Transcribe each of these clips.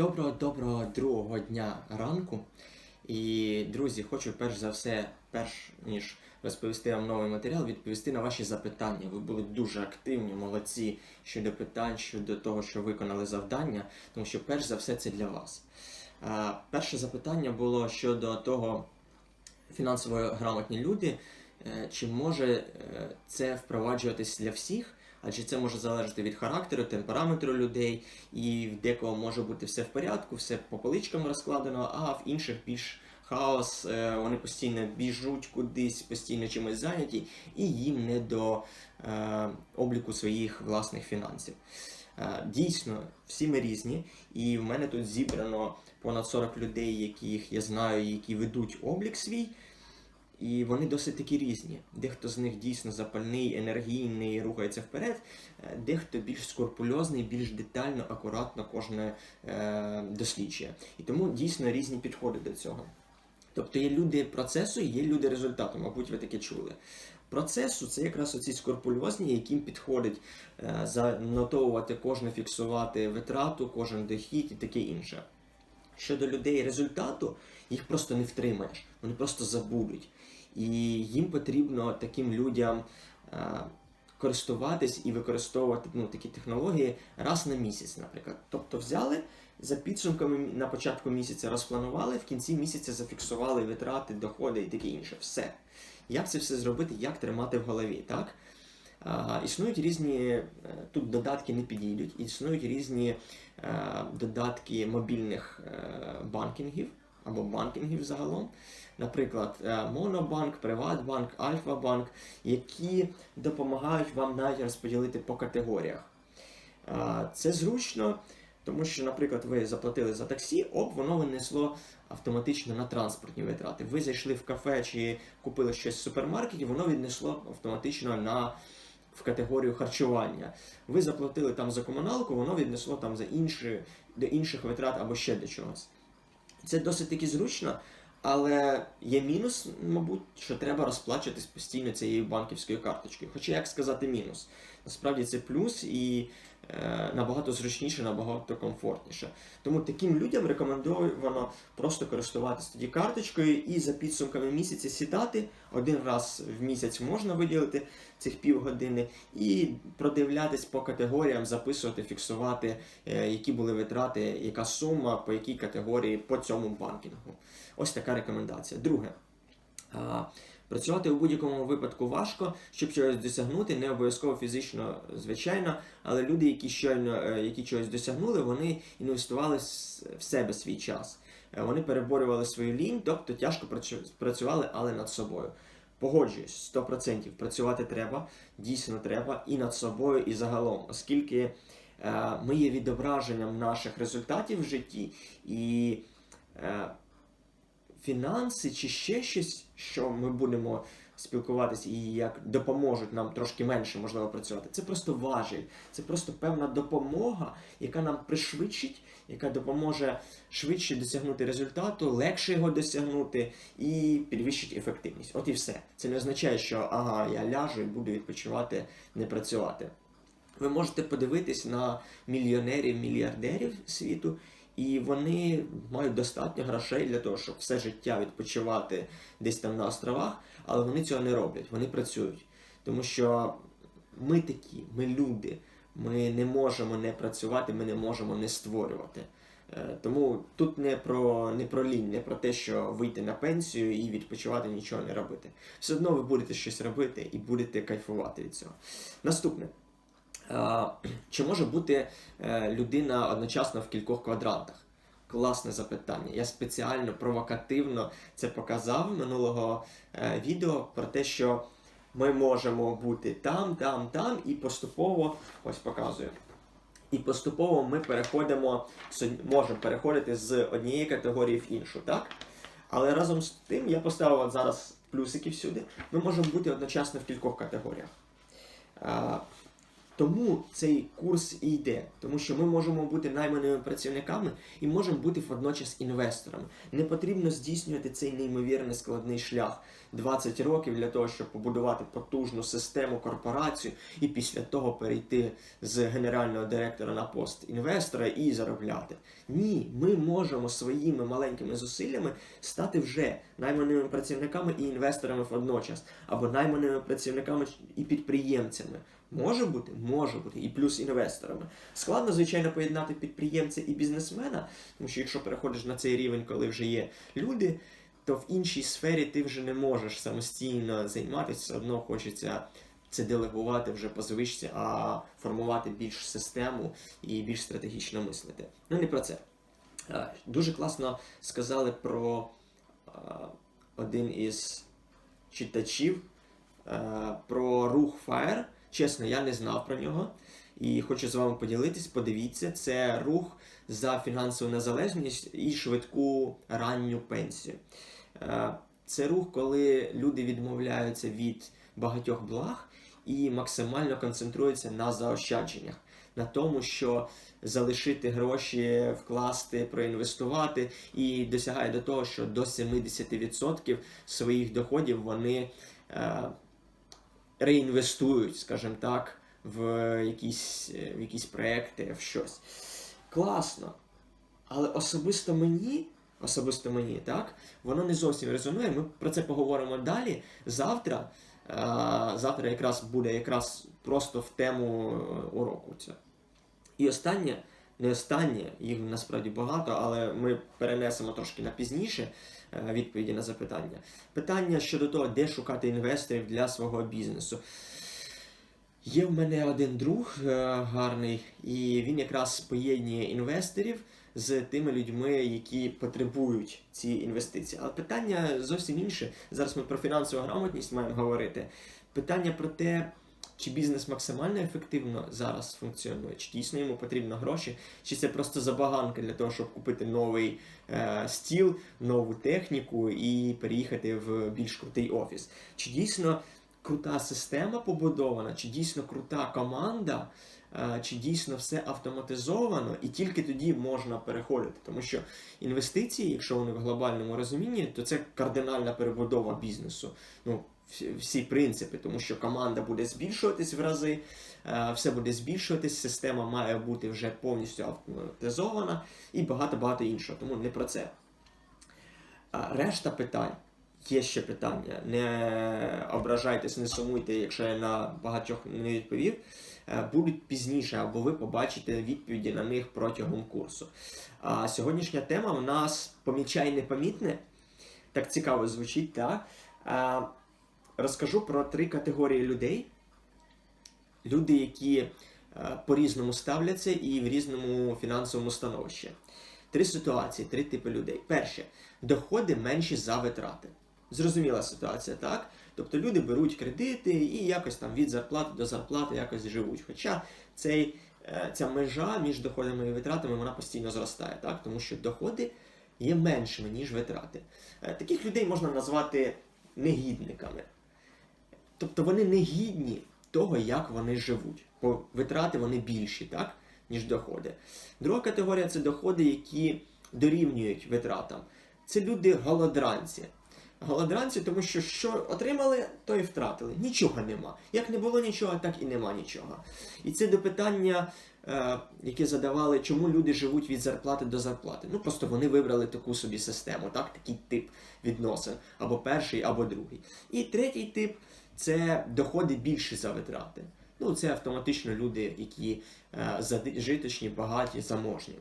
Доброго доброго другого дня ранку. І, друзі, хочу перш за все, перш ніж розповісти вам новий матеріал, відповісти на ваші запитання. Ви були дуже активні, молодці щодо питань, щодо того, що виконали завдання, тому що перш за все це для вас. Перше запитання було щодо того, фінансово грамотні люди, е, чи може е, це впроваджуватись для всіх? Адже це може залежати від характеру, темпераменту людей, і в декого може бути все в порядку, все по поличкам розкладено, а в інших більш хаос, е, вони постійно біжуть кудись, постійно чимось зайняті, і їм не до е, обліку своїх власних фінансів. Е, Дійсно, всі ми різні, і в мене тут зібрано понад 40 людей, яких я знаю, які ведуть облік свій. І вони досить таки різні. Дехто з них дійсно запальний, енергійний, рухається вперед, е, дехто більш скрупульозний, більш детально, акуратно кожне е, досліджує. І тому дійсно різні підходи до цього. Тобто є люди процесу і є люди результату, мабуть, ви таке чули. Процесу це якраз оці скрупульозні, яким підходить е, занотовувати кожне, фіксувати витрату, кожен дохід і таке інше. Щодо людей результату, їх просто не втримаєш, вони просто забудуть. І їм потрібно таким людям е, користуватись і використовувати ну, такі технології раз на місяць, наприклад. Тобто взяли за підсумками на початку місяця розпланували, в кінці місяця зафіксували витрати, доходи і таке інше. Все. Як це все зробити, як тримати в голові, так? А, існують різні е, тут додатки не підійдуть, існують різні е, додатки мобільних е, банкінгів або банкінгів загалом. Наприклад, е, Монобанк, Приватбанк, Альфа-банк, які допомагають вам навіть розподілити по категоріях. Е, Це зручно, тому що, наприклад, ви заплатили за таксі, оп, воно винесло автоматично на транспортні витрати. Ви зайшли в кафе чи купили щось в супермаркеті, воно віднесло автоматично на в категорію харчування. Ви заплатили там за комуналку, воно віднесло там за інші, до інших витрат або ще до чогось. Це досить таки зручно, але є мінус, мабуть, що треба розплачуватись постійно цією банківською карточкою. Хоча як сказати мінус? Насправді це плюс і е, набагато зручніше, набагато комфортніше. Тому таким людям рекомендовано просто користуватися тоді карточкою і за підсумками місяця сідати. Один раз в місяць можна виділити цих півгодини і продивлятись по категоріям, записувати, фіксувати, е, які були витрати, яка сума, по якій категорії по цьому банкінгу. Ось така рекомендація. Друге. Працювати у будь-якому випадку важко, щоб чогось досягнути, не обов'язково фізично, звичайно, але люди, які щойно е, які чогось досягнули, вони інвестували в себе свій час. Е, Вони переборювали свою лінь, тобто тяжко працю- працювали, але над собою. Погоджуюсь, 100% працювати треба, дійсно треба і над собою, і загалом, оскільки е, ми є відображенням наших результатів в житті, і е, фінанси чи ще щось, що ми будемо спілкуватися і як допоможуть нам трошки менше можливо працювати. Це просто важіль, це просто певна допомога, яка нам пришвидшить, яка допоможе швидше досягнути результату, легше його досягнути і підвищить ефективність. От і все. Це не означає, що ага, я ляжу і буду відпочивати, не працювати. Ви можете подивитись на мільйонерів, мільярдерів світу, і вони мають достатньо грошей для того, щоб все життя відпочивати десь там на островах, але вони цього не роблять, вони працюють. Тому що ми такі, ми люди, ми не можемо не працювати, ми не можемо не створювати. Е, Тому тут не про, не про лінь, не про те, що вийти на пенсію і відпочивати, нічого не робити. Все одно ви будете щось робити і будете кайфувати від цього. Наступне. А, Чи може бути е, людина одночасно в кількох квадрантах? Класне запитання. Я спеціально провокативно це показав минулого е, відео про те, що ми можемо бути там, там, там, і поступово, ось показую. І поступово ми переходимо, можемо переходити з однієї категорії в іншу, так? Але разом з тим я поставив зараз плюсики всюди. Ми можемо бути одночасно в кількох категоріях. Тому цей курс і йде, тому що ми можемо бути найманими працівниками і можемо бути водночас інвесторами. Не потрібно здійснювати цей неймовірно складний шлях 20 років для того, щоб побудувати потужну систему корпорацію і після того перейти з генерального директора на пост інвестора і заробляти. Ні, ми можемо своїми маленькими зусиллями стати вже найманими працівниками і інвесторами водночас, або найманими працівниками і підприємцями. Може бути, може бути, і плюс інвесторами. Складно, звичайно, поєднати підприємця і бізнесмена, тому що якщо переходиш на цей рівень, коли вже є люди, то в іншій сфері ти вже не можеш самостійно займатися, все одно хочеться це делегувати вже по звичці, а формувати більш систему і більш стратегічно мислити. Ну не про це. Дуже класно сказали про один із читачів про рух FIRE. Чесно, я не знав про нього. І хочу з вами поділитись. Подивіться, це рух за фінансову незалежність і швидку ранню пенсію. Е, Це рух, коли люди відмовляються від багатьох благ і максимально концентруються на заощадженнях, на тому, що залишити гроші, вкласти, проінвестувати, і досягає до того, що до 70% своїх доходів вони е, реінвестують, скажімо так, в якісь, е, в якісь проекти, в щось. Класно. Але особисто мені, особисто мені, так, воно не зовсім резонує. Ми про це поговоримо далі. Завтра. е, Завтра якраз буде якраз просто в тему е, уроку. Це. І останнє, не останнє, їх насправді багато, але ми перенесемо трошки на пізніше е, відповіді на запитання. Питання щодо того, де шукати інвесторів для свого бізнесу. Є в мене один друг е, гарний, і він якраз поєднує інвесторів з тими людьми, які потребують ці інвестиції. Але питання зовсім інше. Зараз ми про фінансову грамотність маємо говорити. Питання про те, чи бізнес максимально ефективно зараз функціонує, чи дійсно йому потрібно гроші, чи це просто забаганка для того, щоб купити новий е, стіл, нову техніку і переїхати в більш крутий офіс. Чи дійсно крута система побудована, чи дійсно крута команда, е, чи дійсно все автоматизовано, і тільки тоді можна переходити. Тому що інвестиції, якщо вони в глобальному розумінні, то це кардинальна перебудова бізнесу. Ну, всі- принципи, тому що команда буде збільшуватись в рази, е, все буде збільшуватись, система має бути вже повністю автоматизована і багато-багато іншого. Тому не про це. Решта питань. Є ще питання. Не ображайтесь, не сумуйте, якщо я на багатьох не відповів. Е, Будуть пізніше, або ви побачите відповіді на них протягом курсу. А сьогоднішня тема у нас помічай непомітне. Так цікаво звучить, так? Розкажу про три категорії людей. Люди, які е, по-різному ставляться і в різному фінансовому становищі. Три ситуації, три типи людей. Перше, доходи менші за витрати. Зрозуміла ситуація, так? Тобто люди беруть кредити і якось там від зарплати до зарплати якось живуть. Хоча цей, е, ця межа між доходами і витратами вона постійно зростає, так? тому що доходи є меншими, ніж витрати. Е, Таких людей можна назвати негідниками. Тобто вони не гідні того, як вони живуть. Бо витрати вони більші, так, ніж доходи. Друга категорія це доходи, які дорівнюють витратам. Це люди голодранці. Голодранці, тому що що отримали, то і втратили. Нічого нема. Як не було нічого, так і нема нічого. І це до питання, е, яке задавали, чому люди живуть від зарплати до зарплати. Ну просто вони вибрали таку собі систему, так, такий тип відносин, або перший, або другий. І третій тип це доходи більші за витрати. Ну, це автоматично люди, які е, зажиточні, багаті, заможні.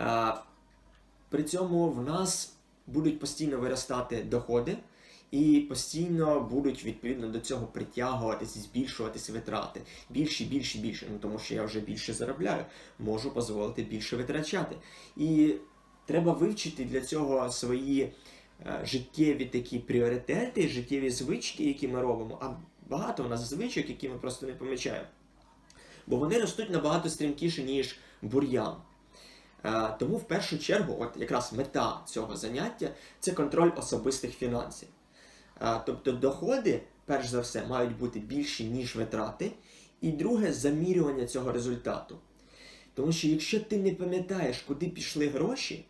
Е, при цьому в нас будуть постійно виростати доходи, і постійно будуть відповідно до цього притягуватись, збільшуватись витрати. Більше, більше, більше. Ну тому що я вже більше заробляю, можу дозволити більше витрачати. І треба вивчити для цього свої життєві такі пріоритети, життєві звички, які ми робимо. А багато у нас звичок, які ми просто не помічаємо. Бо вони ростуть набагато стрімкіше, ніж бур'ян. Е, Тому в першу чергу, от якраз мета цього заняття це контроль особистих фінансів. Е, Тобто доходи, перш за все, мають бути більші, ніж витрати, І друге замірювання цього результату. Тому що якщо ти не пам'ятаєш, куди пішли гроші,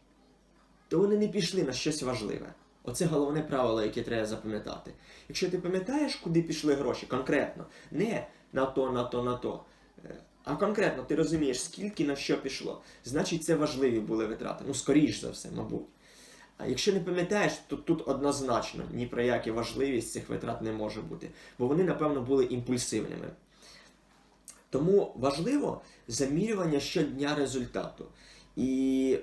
то вони не пішли на щось важливе. Оце головне правило, яке треба запам'ятати. Якщо ти пам'ятаєш, куди пішли гроші, конкретно, не на то, на то, на то. е, А конкретно ти розумієш, скільки на що пішло. Значить, це важливі були витрати. Ну, скоріш за все, мабуть. А якщо не пам'ятаєш, то тут однозначно ні про яку важливість цих витрат не може бути, бо вони, напевно, були імпульсивними. Тому важливо замірювання щодня результату. І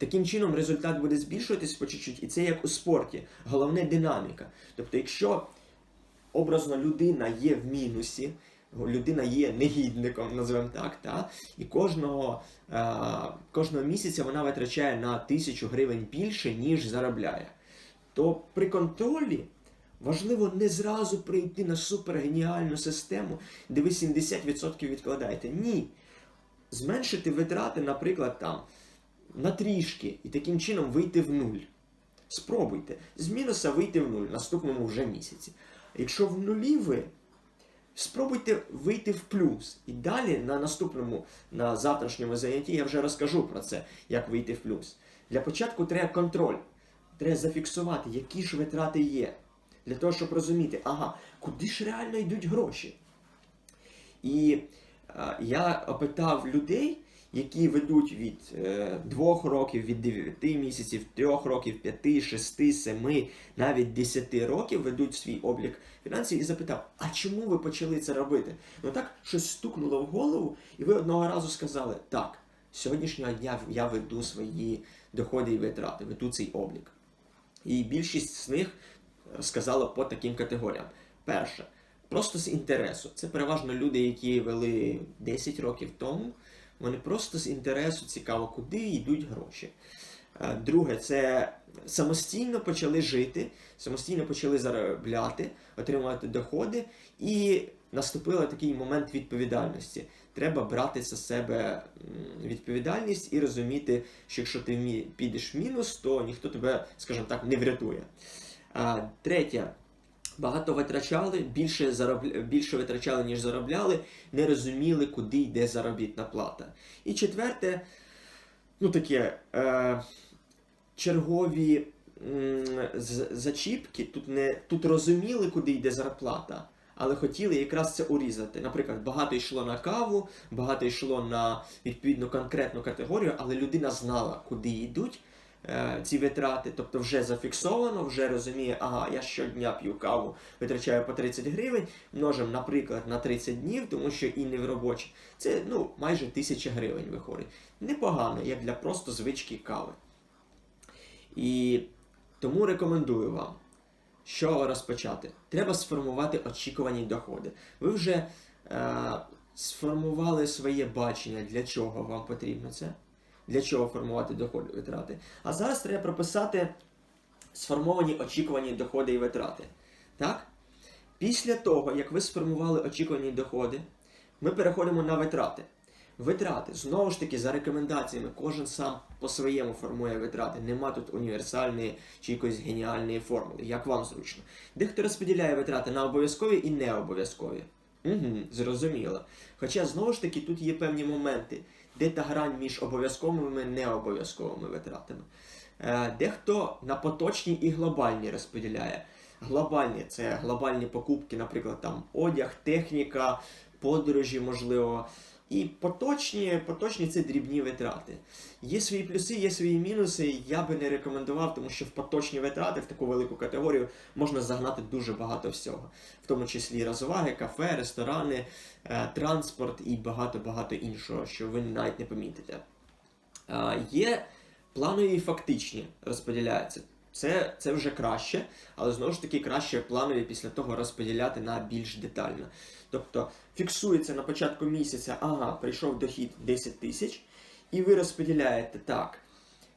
таким чином результат буде збільшуватись по чуть-чуть, і це як у спорті. Головне динаміка. Тобто, якщо образно людина є в мінусі, людина є негідником, називаємо так, та? і кожного, е, кожного місяця вона витрачає на тисячу гривень більше, ніж заробляє, то при контролі важливо не зразу прийти на супергеніальну систему, де ви 70% відкладаєте. Ні. Зменшити витрати, наприклад, там на трішки, і таким чином вийти в нуль. Спробуйте. З мінуса вийти в нуль в наступному вже місяці. Якщо в нулі ви, спробуйте вийти в плюс. І далі на наступному, на завтрашньому занятті я вже розкажу про це, як вийти в плюс. Для початку треба контроль. Треба зафіксувати, які ж витрати є. Для того, щоб розуміти, ага, куди ж реально йдуть гроші. І е, я опитав людей, які ведуть від е, 2 років, від 9 місяців, 3 років, 5, 6, 7, навіть 10 років ведуть свій облік фінансів і запитав, а чому ви почали це робити? Ну так щось стукнуло в голову, і ви одного разу сказали, так, з сьогоднішнього дня я веду свої доходи і витрати, веду цей облік. І більшість з них сказала по таким категоріям. Перше, просто з інтересу. Це переважно люди, які вели 10 років тому. Вони просто з інтересу цікаво, куди йдуть гроші. Е, Друге, це самостійно почали жити, самостійно почали заробляти, отримувати доходи, і наступив такий момент відповідальності. Треба брати за себе відповідальність і розуміти, що якщо ти підеш в мінус, то ніхто тебе, скажімо так, не врятує. Третє. Багато витрачали, більше, заробля... більше витрачали, ніж заробляли, не розуміли, куди йде заробітна плата. І четверте, ну таке, е... чергові м... зачіпки, тут, не... тут розуміли, куди йде зарплата, але хотіли якраз це урізати. Наприклад, багато йшло на каву, багато йшло на відповідну конкретну категорію, але людина знала, куди йдуть ці витрати, тобто вже зафіксовано, вже розуміє, ага, я щодня п'ю каву, витрачаю по 30 гривень, множимо, наприклад, на 30 днів, тому що і не в робочі. Це ну, майже 1000 гривень виходить. Непогано, як для просто звички кави. І тому рекомендую вам. Що розпочати? Треба сформувати очікувані доходи. Ви вже е, сформували своє бачення, для чого вам потрібно це, для чого формувати доходи і витрати. А зараз треба прописати сформовані очікувані доходи і витрати. Так? Після того, як ви сформували очікувані доходи, ми переходимо на витрати. Витрати, знову ж таки, за рекомендаціями, кожен сам по-своєму формує витрати. Нема тут універсальної чи якоїсь геніальної формули, як вам зручно. Дехто розподіляє витрати на обов'язкові і необов'язкові. Угу, зрозуміло. Хоча, знову ж таки, тут є певні моменти, де та грань між обов'язковими і необов'язковими витратами. Е, дехто на поточні і глобальні розподіляє. Глобальні це глобальні покупки, наприклад, там одяг, техніка, подорожі, можливо. І поточні, поточні це дрібні витрати. Є свої плюси, є свої мінуси. Я би не рекомендував, тому що в поточні витрати в таку велику категорію можна загнати дуже багато всього, в тому числі розваги, кафе, ресторани, е, транспорт і багато-багато іншого, що ви навіть не помітите. Е, Є планові і фактичні розподіляються. Це, це вже краще, але знову ж таки краще планові після того розподіляти на більш детально. Тобто фіксується на початку місяця, ага, прийшов дохід 10 тисяч, і ви розподіляєте так.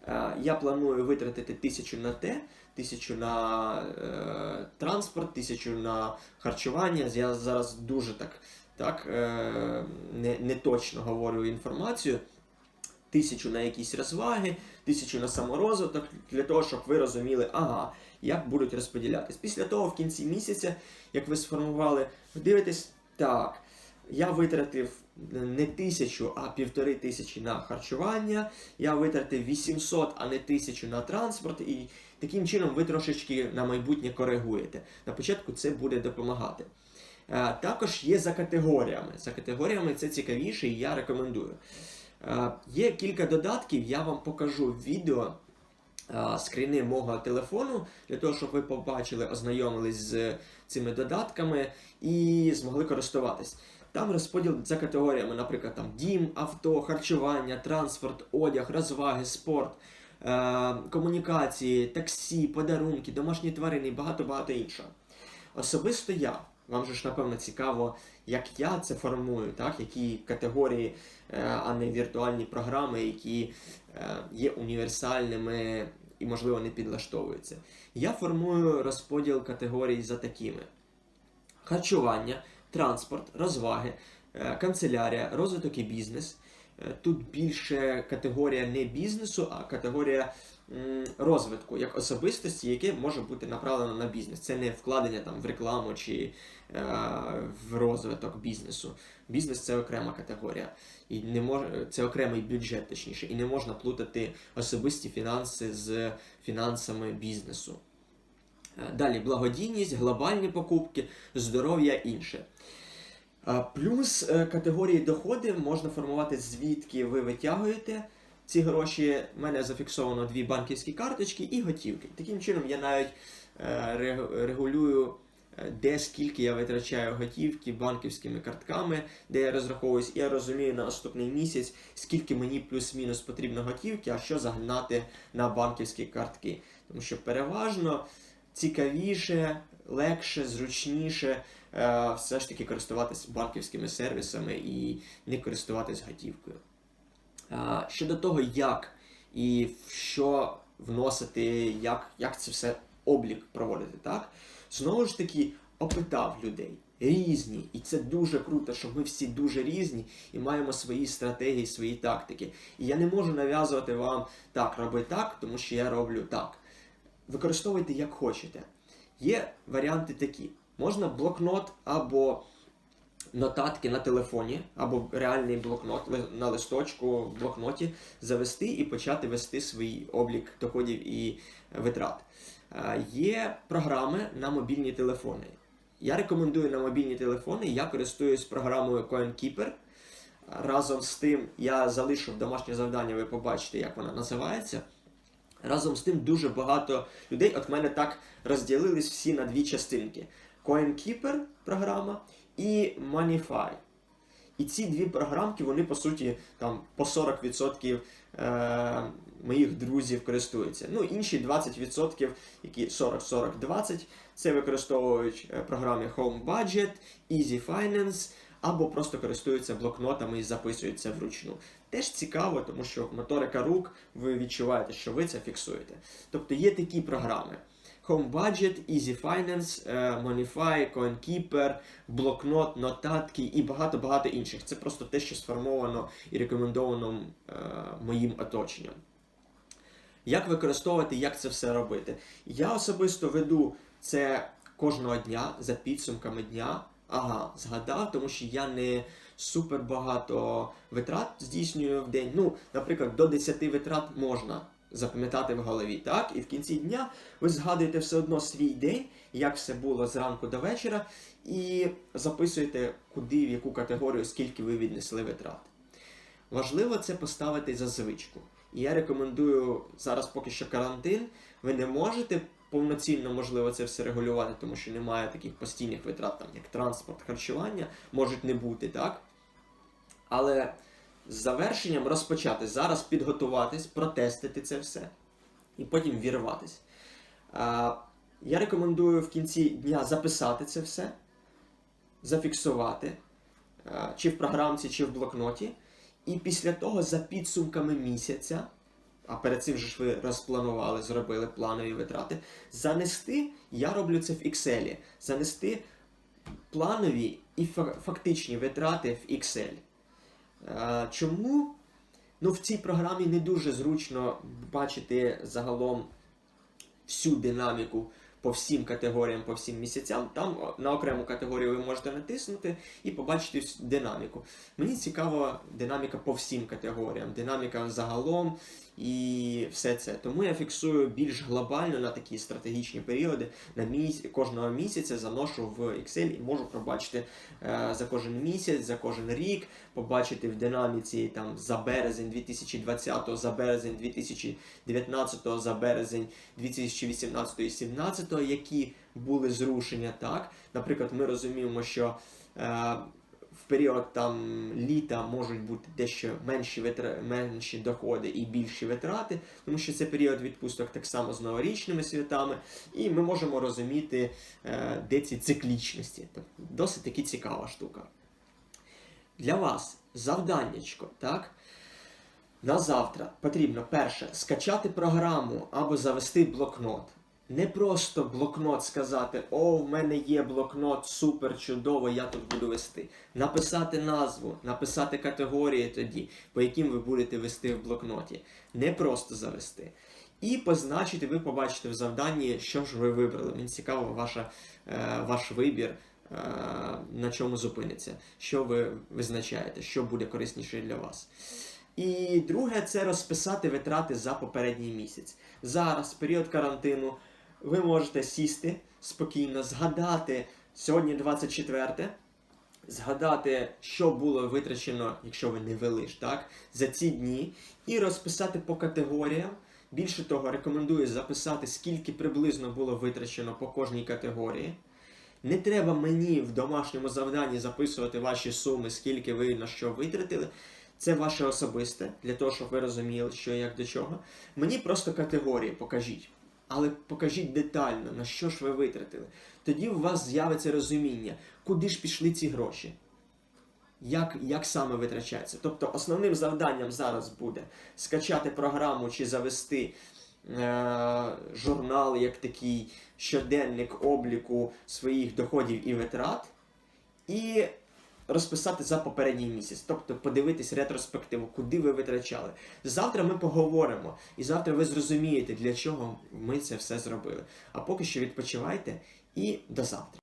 е, Я планую витратити тисячу на те, тисячу на е, транспорт, тисячу на харчування. Я зараз дуже так, так е, не, не точно говорю інформацію. Тисячу на якісь розваги, тисячу на саморозвиток, для того, щоб ви розуміли, ага, як будуть розподілятись. Після того, в кінці місяця, як ви сформували, ви дивитесь, так, Я витратив не тисячу, а півтори тисячі на харчування. Я витратив 800, а не тисячу на транспорт. І таким чином ви трошечки на майбутнє коригуєте. На початку це буде допомагати. Е, Також є за категоріями. За категоріями це цікавіше і я рекомендую. Е, Є кілька додатків, я вам покажу відео е, скріни мого телефону, для того, щоб ви побачили, ознайомились з цими додатками і змогли користуватись. Там розподіл за категоріями, наприклад, там дім, авто, харчування, транспорт, одяг, розваги, спорт, е, комунікації, таксі, подарунки, домашні тварини і багато-багато іншого. Особисто я, вам же ж напевно цікаво, як я це формую, так? які категорії, е, а не віртуальні програми, які е, є універсальними і, можливо, не підлаштовуються. Я формую розподіл категорій за такими: харчування, транспорт, розваги, е, канцелярія, розвиток і бізнес. Тут більше категорія не бізнесу, а категорія розвитку як особистості, яке може бути направлено на бізнес. Це не вкладення там в рекламу чи е, в розвиток бізнесу. Бізнес це окрема категорія, і не може це окремий бюджет, точніше, і не можна плутати особисті фінанси з фінансами бізнесу. Е, Далі благодійність, глобальні покупки, здоров'я інше. Плюс е, категорії доходи можна формувати звідки ви витягуєте ці гроші. У мене зафіксовано дві банківські карточки і готівки. Таким чином я навіть е, регулюю, е, де скільки я витрачаю готівки банківськими картками, де я розраховуюсь, і я розумію на наступний місяць, скільки мені плюс-мінус потрібно готівки, а що загнати на банківські картки. Тому що переважно цікавіше, легше, зручніше е, все ж таки користуватися банківськими сервісами і не користуватись готівкою. Щодо того, як і що вносити, як, як це все облік проводити, так? Знову ж таки, опитав людей. Різні, і це дуже круто, що ми всі дуже різні і маємо свої стратегії, свої тактики. І я не можу нав'язувати вам так, роби так, тому що я роблю так. Використовуйте як хочете. Є варіанти такі: можна блокнот або нотатки на телефоні, або реальний блокнот на листочку в блокноті завести і почати вести свій облік доходів і витрат. Е, Є програми на мобільні телефони. Я рекомендую на мобільні телефони. Я користуюсь програмою CoinKeeper. Разом з тим, я залишу домашнє завдання, ви побачите, як вона називається. Разом з тим дуже багато людей, от мене так розділились всі на дві частинки: CoinKeeper програма і Moneyfy. І ці дві програмки, вони по суті там по 40% е, моїх друзів користуються. Ну, інші 20%, які 40-40-20, це використовують е, програми Home Budget, Easy Finance або просто користуються блокнотами і записуються вручну. Теж цікаво, тому що моторика рук, ви відчуваєте, що ви це фіксуєте. Тобто є такі програми. Home Budget, Easy Finance, е, Monify, CoinKeeper, блокнот, нотатки і багато-багато інших. Це просто те, що сформовано і рекомендовано е, моїм оточенням. Як використовувати, як це все робити? Я особисто веду це кожного дня за підсумками дня. Ага, згадав, тому що я не супер багато витрат здійснюю в день. Ну, наприклад, до 10 витрат можна запам'ятати в голові, так? І в кінці дня ви згадуєте все одно свій день, як все було зранку до вечора, і записуєте, куди, в яку категорію, скільки ви віднесли витрат. Важливо це поставити за звичку. І я рекомендую зараз, поки що карантин, ви не можете повноцінно, можливо, це все регулювати, тому що немає таких постійних витрат, там, як транспорт, харчування, можуть не бути, так? Але з завершенням розпочати зараз підготуватись, протестити це все і потім вірватись. Я рекомендую в кінці дня записати це все, зафіксувати, чи в програмці, чи в блокноті. І після того, за підсумками місяця, а перед цим же ж ви розпланували, зробили планові витрати, занести, я роблю це в Excel, занести планові і фактичні витрати в Excel. Чому? Ну, в цій програмі не дуже зручно бачити загалом всю динаміку по всім категоріям, по всім місяцям. Там на окрему категорію ви можете натиснути і побачити всю динаміку. Мені цікава динаміка по всім категоріям, динаміка загалом і все це. Тому я фіксую більш глобально на такі стратегічні періоди. На місяць кожного місяця заношу в Excel і можу пробачити е, за кожен місяць, за кожен рік, побачити в динаміці там за березень 2020, за березень 2019, за березень 2018 і 2017, які були зрушення. Так, наприклад, ми розуміємо, що е, в період там літа можуть бути дещо менші витра... менші доходи і більші витрати, тому що це період відпусток так само з новорічними святами, і ми можемо розуміти, е, де ці циклічності. Тобто Досить таки цікава штука. Для вас завданнячко, так? На завтра потрібно перше скачати програму або завести блокнот. Не просто блокнот сказати, о, в мене є блокнот, супер чудово, я тут буду вести. Написати назву, написати категорії тоді, по яким ви будете вести в блокноті. Не просто завести. І позначити, ви побачите в завданні, що ж ви вибрали. Мені цікаво ваша, е, ваш вибір, е, на чому зупиниться, що ви визначаєте, що буде корисніше для вас. І друге, це розписати витрати за попередній місяць. Зараз, період карантину, ви можете сісти спокійно, згадати сьогодні 24, згадати, що було витрачено, якщо ви не вели ж, так, за ці дні, і розписати по категоріям. Більше того, рекомендую записати, скільки приблизно було витрачено по кожній категорії. Не треба мені в домашньому завданні записувати ваші суми, скільки ви на що витратили. Це ваше особисте, для того, щоб ви розуміли, що як до чого. Мені просто категорії покажіть. Але покажіть детально, на що ж ви витратили. Тоді у вас з'явиться розуміння, куди ж пішли ці гроші. Як, як саме витрачається? Тобто основним завданням зараз буде скачати програму чи завести е, журнал як такий щоденник обліку своїх доходів і витрат, і розписати за попередній місяць, тобто подивитись ретроспективу, куди ви витрачали. Завтра ми поговоримо, і завтра ви зрозумієте, для чого ми це все зробили. А поки що відпочивайте і до завтра.